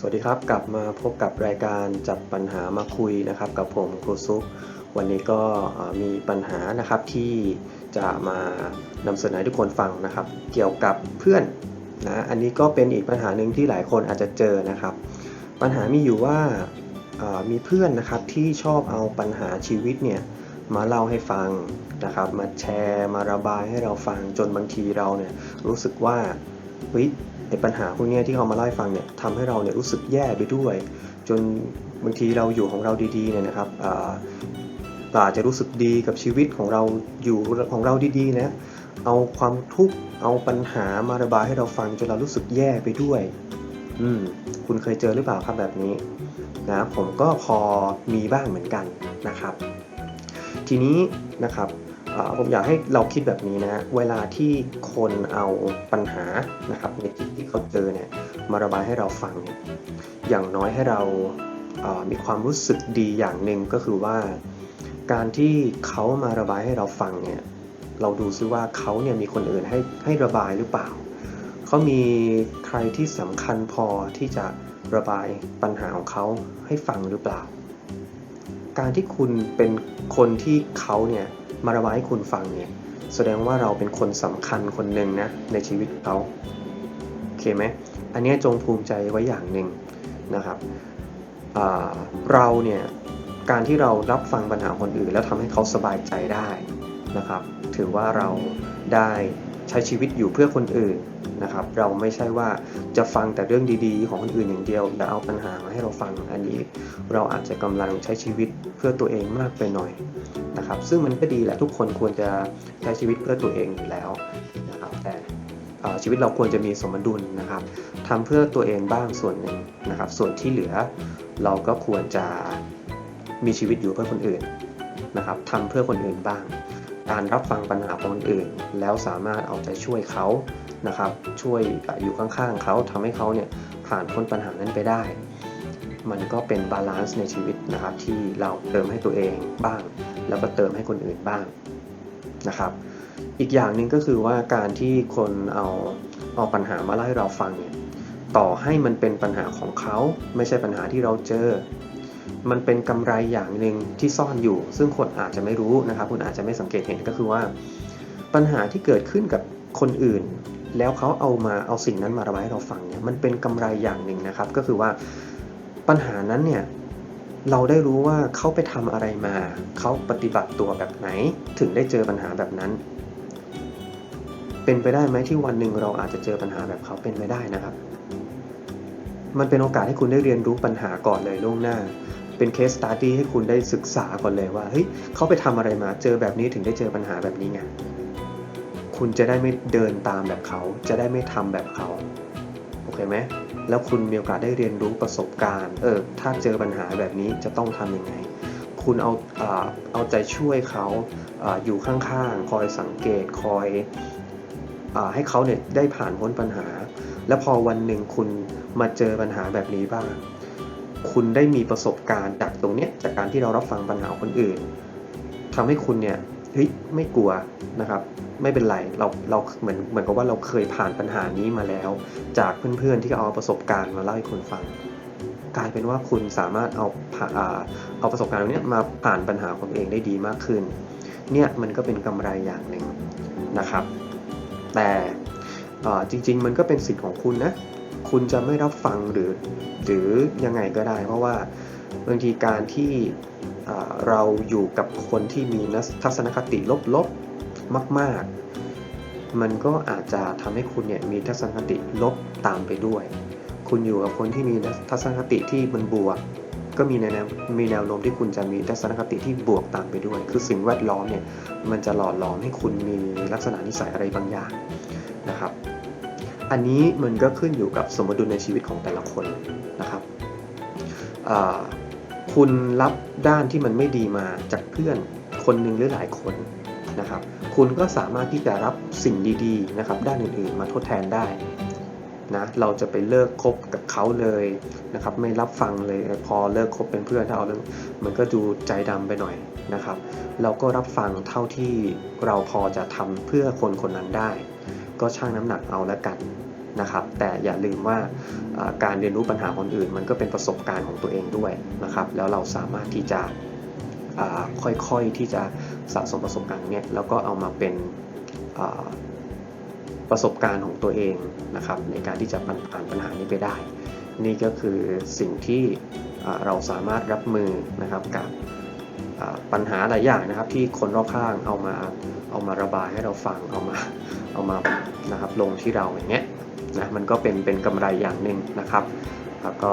สวัสดีครับ กลับมาพบกับรายการจับปัญหามาคุยนะครับ กับผมครูซุปวันนี้ก็มีปัญหานะครับที่จะมานำเสนอให้ทุกคนฟังนะครับ เกี่ยวกับเพื่อนนะอันนี้ก็เป็นอีกปัญหาหนึ่งที่หลายคนอาจจะเจอนะครับ ปัญหามีอยู่ว่ามีเพื่อนนะครับที่ชอบเอาปัญหาชีวิตเนี่ยมาเล่าให้ฟังนะครับ มาแชร์ มาระบายให้เราฟังจนบางทีเราเนี่ยรู้สึกว่าเฮ้ย ไอ้ปัญหาพวกนี้ที่เขามาเล่าให้ฟังเนี่ยทำให้เราเนี่ยรู้สึกแย่ไปด้วย จนบางทีเราอยู่ของเราดีๆเนี่ยนะครับอาเราอาจจะรู้สึกดีกับชีวิตของเราอยู่ของเราดีๆนะเอาความทุกข์เอาปัญหามาระบายให้เราฟังจนเรารู้สึกแย่ไปด้วย อืมคุณเคยเจอหรือเปล่าครับแบบนี้นะผมก็พอมีบ้างเหมือนกันนะครับ ทีนี้นะครับ ผมอยากให้เราคิดแบบนี้นะเวลาที่คนเอาปัญหานะครับในที่ที่เขาเจอเนี่ยมาระบายให้เราฟังเนี่ยอย่างน้อยให้เราอ่ามีความรู้สึกดีอย่างหนึ่งก็คือว่า การที่เขามาระบายให้เราฟังเนี่ยเราดูซิว่าเขาเนี่ยมีคนอื่นให้ให้ระบายหรือเปล่า เขามีใครที่สำคัญพอที่จะระบายปัญหาของเขาให้ฟังหรือเปล่า การที่คุณเป็นคนที่เขาเนี่ยมาระบายให้คุณฟังเนี่ยแสดงว่าเราเป็นคนสำคัญคนหนึ่งนะในชีวิตเขาโอเคไหมอันนี้จงภูมิใจไว้อย่างหนึ่งนะครับเราเนี่ยการที่เรารับฟังปัญหาคนอื่น แล้วทำให้เขาสบายใจได้นะครับ ถือว่าเราได้ ใช้ชีวิตอยู่เพื่อคนอื่นนะครับ เราไม่ใช่ว่าจะฟังแต่เรื่องดีๆ ของคนอื่นอย่างเดียวแต่เอาปัญหามาให้เราฟังอันนี้ เราอาจจะกำลังใช้ชีวิตเพื่อตัวเองมากไปหน่อยนะครับ ซึ่งมันก็ดีแหละทุกคนควรจะใช้ชีวิตเพื่อตัวเองอยู่แล้วนะครับแต่ชีวิตเราควรจะมีสมดุลนะครับทำเพื่อตัวเองบ้างส่วนหนึ่งนะครับ ส่วนที่เหลือเราก็ควรจะมีชีวิตอยู่เพื่อคนอื่นนะครับทำเพื่อคนอื่นบ้าง การรับฟังปัญหาของคนอื่น แล้วสามารถเอาใจช่วยเขานะครับ ช่วยอยู่ข้างๆเขาทำให้เขาเนี่ยผ่านพ้นปัญหานั้นไปได้ มันก็เป็นบาลานซ์ในชีวิตนะครับ ที่เราเติมให้ตัวเองบ้าง แล้วก็เติมให้คนอื่นบ้างนะครับ อีกอย่างหนึ่งก็คือว่าการที่คนเอาเอาปัญหามาเล่าให้เราฟังเนี่ยต่อให้มันเป็นปัญหาของเขาไม่ใช่ปัญหาที่เราเจอ มันเป็นกำไรอย่างหนึ่งที่ซ่อนอยู่ ซึ่งคนอาจจะไม่รู้นะครับ คุณอาจจะไม่สังเกตเห็นก็คือว่า ปัญหาที่เกิดขึ้นกับคนอื่น แล้วเขาเอามาเอาสิ่งนั้นมาระบายให้เราฟังเนี่ยมันเป็นกำไรอย่างหนึ่งนะครับ ก็คือว่าปัญหานั้นเนี่ยเราได้รู้ว่าเขาไปทำอะไรมา เขาปฏิบัติตัวแบบไหน ถึงได้เจอปัญหาแบบนั้น เป็นไปได้ไหมที่วันหนึ่งเราอาจจะเจอปัญหาแบบเขาเป็นไปได้นะครับ มันเป็นโอกาสให้คุณได้เรียนรู้ปัญหาก่อนเลยล่วงหน้า เป็นเคสสต u d ดี้ให้คุณได้ศึกษาก่อนเลยว่าเฮ้ยเขาไปทำอะไรมาเจอแบบนี้ถึงได้เจอปัญหาแบบนี้ไงคุณจะได้ไม่เดินตามแบบเขา จะได้ไม่ทำแบบเขาโอเคไหมแล้วคุณมีโอกาสได้เรียนรู้ประสบการณ์ เออ ถ้าเจอปัญหาแบบนี้จะต้องทำยังไง คุณเอาอาเอาใจช่วยเขาอาอยู่ข้างๆ คอยสังเกต คอยอให้เขาเนี่ยได้ผ่านพ้นปัญหา แล้วพอวันหนึ่งคุณมาเจอปัญหาแบบนี้บ้าง คุณได้มีประสบการณ์จากตรงเนี้ยจากการที่เรารับฟังปัญหาคนอื่นทำให้คุณเนี่ยเฮ้ยไม่กลัวนะครับ ไม่เป็นไรเราเราเหมือนเหมือนกับว่าเราเคยผ่านปัญหานี้มาแล้ว จากเพื่อนๆที่เอาประสบการณ์มาเล่าให้คุณฟังกลายเป็นว่าคุณสามารถเอาผ่าเอาประสบการณ์ตรงนี้มาผ่านปัญหาของตัวเองได้ดีมากขึ้น เนี่ยมันก็เป็นกำไรอย่างหนึ่งนะครับ แต่ จริง ๆ มันก็เป็นสิทธิ์ของคุณนะ คุณจะไม่รับฟังหรือหรือยังไงก็ได้ เพราะว่าบางทีการที่เราอยู่กับคนที่มีทัศนคติลบๆมาก ๆ มันก็อาจจะทำให้คุณเนี่ยมีทัศนคติลบตามไปด้วย คุณอยู่กับคนที่มีทัศนคติที่มันบวก ก็มีแนวมีแนวโน้มที่คุณจะมีทัศนคติที่บวกตามไปด้วย คือสิ่งแวดล้อมเนี่ยมันจะหล่อหลอมให้คุณมีลักษณะนิสัยอะไรบางอย่าง นะครับ อันนี้มันก็ขึ้นอยู่กับสมดุลในชีวิตของแต่ละคนนะครับคุณรับด้านที่มันไม่ดีมาจากเพื่อนคนหนึ่งหรือหลายคนนะครับ คุณก็สามารถที่จะรับสิ่งดีๆนะครับ ด้านอื่นๆมาทดแทนได้นะเราจะไปเลิกคบกับเขาเลยนะครับ ไม่รับฟังเลยพอเลิกคบเป็นเพื่อนถ้าเอาเรื่องมันก็ดูใจดำไปหน่อยนะครับ เราก็รับฟังเท่าที่เราพอจะทำเพื่อคนคนนั้นได้ ก็ชั่งน้ำหนักเอาแล้วกันนะครับ แต่อย่าลืมว่าการเรียนรู้ปัญหาคนอื่น มันก็เป็นประสบการณ์ของตัวเองด้วยนะครับ แล้วเราสามารถที่จะค่อยๆที่จะสะสมประสบการณ์เนี้ยแล้วก็เอามาเป็นประสบการณ์ของตัวเองนะครับ ในการที่จะผ่านปัญหานี้ไปได้ นี่ก็คือสิ่งที่เราสามารถรับมือนะครับกับปัญหาหลายอย่างนะครับ ที่คนรอบข้างเอามาเอามาระบายให้เราฟังเอามา เอามานะครับลงที่เราอย่างเงี้ยนะมันก็เป็นเป็นกำไรอย่างหนึ่งนะครับแล้วก็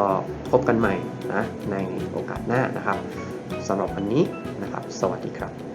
พบกันใหม่นะในโอกาสหน้านะครับสำหรับวันนี้นะครับ สวัสดีครับ